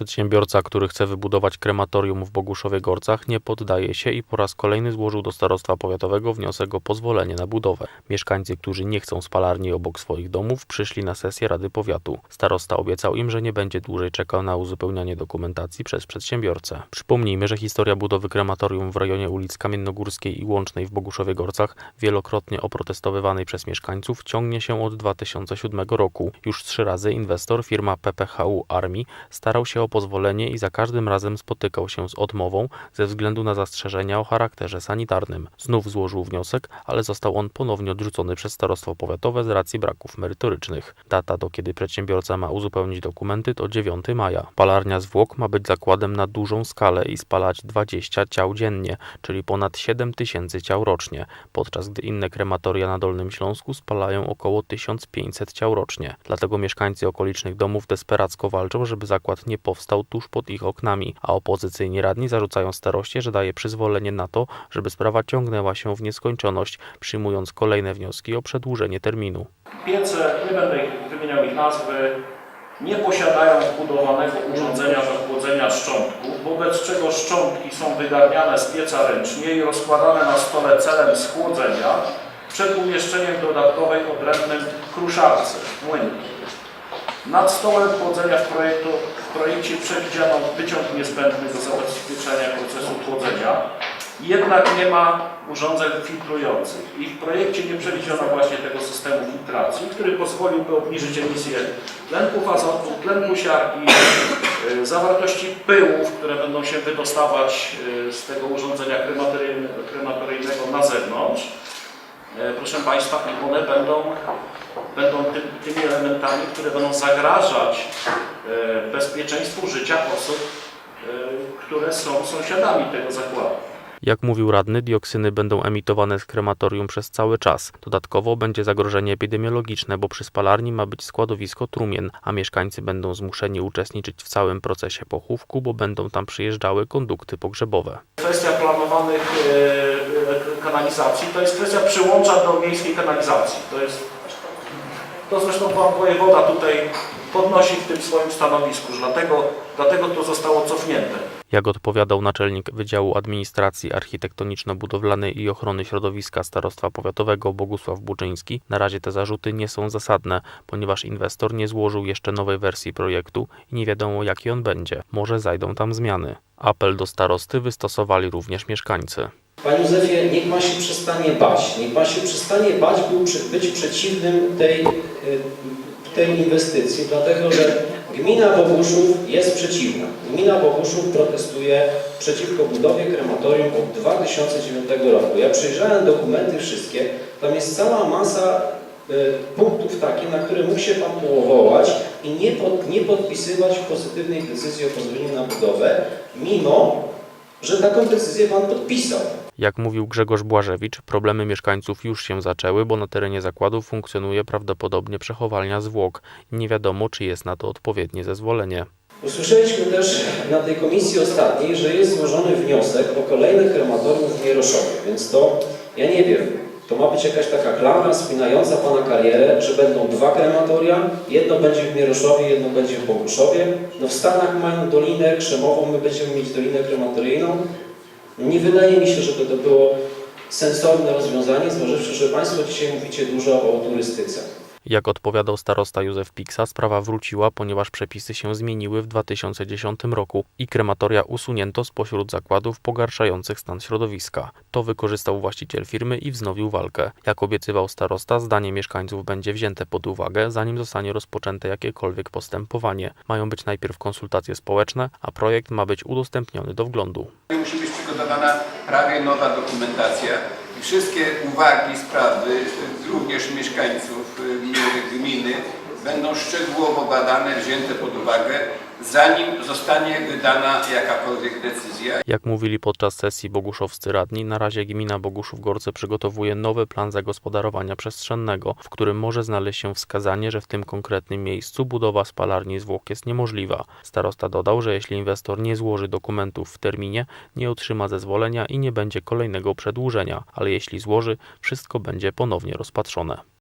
Przedsiębiorca, który chce wybudować krematorium w Boguszowie-Gorcach nie poddaje się i po raz kolejny złożył do Starostwa Powiatowego wniosek o pozwolenie na budowę. Mieszkańcy, którzy nie chcą spalarni obok swoich domów, przyszli na sesję Rady Powiatu. Starosta obiecał im, że nie będzie dłużej czekał na uzupełnianie dokumentacji przez przedsiębiorcę. Przypomnijmy, że historia budowy krematorium w rejonie ulic Kamiennogórskiej i Łącznej w Boguszowie-Gorcach, wielokrotnie oprotestowywanej przez mieszkańców, ciągnie się od 2007 roku. Już trzy razy inwestor, firma PPHU Armii, starał się o pozwolenie i za każdym razem spotykał się z odmową ze względu na zastrzeżenia o charakterze sanitarnym. Znów złożył wniosek, ale został on ponownie odrzucony przez starostwo powiatowe z racji braków merytorycznych. Data, do kiedy przedsiębiorca ma uzupełnić dokumenty, to 9 maja. Palarnia zwłok ma być zakładem na dużą skalę i spalać 20 ciał dziennie, czyli ponad 7 tysięcy ciał rocznie, podczas gdy inne krematoria na Dolnym Śląsku spalają około 1500 ciał rocznie. Dlatego mieszkańcy okolicznych domów desperacko walczą, żeby zakład nie powstał tuż pod ich oknami, a opozycyjni radni zarzucają staroście, że daje przyzwolenie na to, żeby sprawa ciągnęła się w nieskończoność, przyjmując kolejne wnioski o przedłużenie terminu. Piece, nie będę wymieniał ich nazwy, nie posiadają wbudowanego urządzenia do chłodzenia szczątków, wobec czego szczątki są wygarniane z pieca ręcznie i rozkładane na stole celem schłodzenia przed umieszczeniem dodatkowej odrębnej kruszarce, młynki. Nad stołem chłodzenia w, projektu, w projekcie przewidziano wyciąg niezbędny do zabezpieczenia procesu chłodzenia, jednak nie ma urządzeń filtrujących i w projekcie nie przewidziano właśnie tego systemu filtracji, który pozwoliłby obniżyć emisję tlenków azotu, tlenku siarki, y, zawartości pyłów, które będą się wydostawać y, z tego urządzenia krematoryjne- krematoryjnego na zewnątrz. E, Proszę Państwa, one będą, będą ty, tymi elementami, które będą zagrażać e, bezpieczeństwu życia osób, e, które są sąsiadami tego zakładu. Jak mówił radny, dioksyny będą emitowane z krematorium przez cały czas. Dodatkowo będzie zagrożenie epidemiologiczne, bo przy spalarni ma być składowisko trumien, a mieszkańcy będą zmuszeni uczestniczyć w całym procesie pochówku, bo będą tam przyjeżdżały kondukty pogrzebowe. Kwestia planowanych e, kanalizacji to jest kwestia przyłącza do miejskiej kanalizacji. To jest, to zresztą Pan Wojewoda tutaj podnosi w tym swoim stanowisku, że dlatego, dlatego to zostało cofnięte. Jak odpowiadał naczelnik Wydziału Administracji Architektoniczno-Budowlanej i Ochrony Środowiska Starostwa Powiatowego Bogusław Buczyński, na razie te zarzuty nie są zasadne, ponieważ inwestor nie złożył jeszcze nowej wersji projektu i nie wiadomo jaki on będzie. Może zajdą tam zmiany. Apel do starosty wystosowali również mieszkańcy. Panie Józefie, niech Pan się przestanie bać. Niech Pan się przestanie bać przy- być przeciwnym tej, y, tej inwestycji, dlatego że gmina Boguszów jest przeciwna. Gmina Boguszów protestuje przeciwko budowie krematorium od 2009 roku. Ja przejrzałem dokumenty wszystkie, tam jest cała masa y, punktów takich, na które mógł się Pan powołać i nie, pod, nie podpisywać pozytywnej decyzji o pozwoleniu na budowę, mimo że taką decyzję Pan podpisał. Jak mówił Grzegorz Błażewicz, problemy mieszkańców już się zaczęły, bo na terenie zakładu funkcjonuje prawdopodobnie przechowalnia zwłok. Nie wiadomo, czy jest na to odpowiednie zezwolenie. Usłyszeliśmy też na tej komisji ostatniej, że jest złożony wniosek o kolejne krematorium w Mieroszowie, więc to, ja nie wiem, to ma być jakaś taka klamra spinająca Pana karierę, że będą dwa krematoria, jedno będzie w Mieroszowie, jedno będzie w Boguszowie. No w Stanach mają Dolinę Krzemową, my będziemy mieć Dolinę Krematoryjną. Nie wydaje mi się, żeby to było sensowne rozwiązanie, zważywszy, że Państwo dzisiaj mówicie dużo o turystyce. Jak odpowiadał starosta Józef Piksa, sprawa wróciła, ponieważ przepisy się zmieniły w 2010 roku i krematoria usunięto spośród zakładów pogarszających stan środowiska. To wykorzystał właściciel firmy i wznowił walkę. Jak obiecywał starosta, zdanie mieszkańców będzie wzięte pod uwagę, zanim zostanie rozpoczęte jakiekolwiek postępowanie. Mają być najpierw konsultacje społeczne, a projekt ma być udostępniony do wglądu. Musi być przygotowana prawie nowa dokumentacja wszystkie uwagi, sprawy, również mieszkańców y, gminy będą szczegółowo badane, wzięte pod uwagę, zanim zostanie wydana jakakolwiek decyzja. Jak mówili podczas sesji boguszowscy radni, na razie gmina Boguszów-Gorce przygotowuje nowy plan zagospodarowania przestrzennego, w którym może znaleźć się wskazanie, że w tym konkretnym miejscu budowa spalarni zwłok jest niemożliwa. Starosta dodał, że jeśli inwestor nie złoży dokumentów w terminie, nie otrzyma zezwolenia i nie będzie kolejnego przedłużenia, ale jeśli złoży, wszystko będzie ponownie rozpatrzone.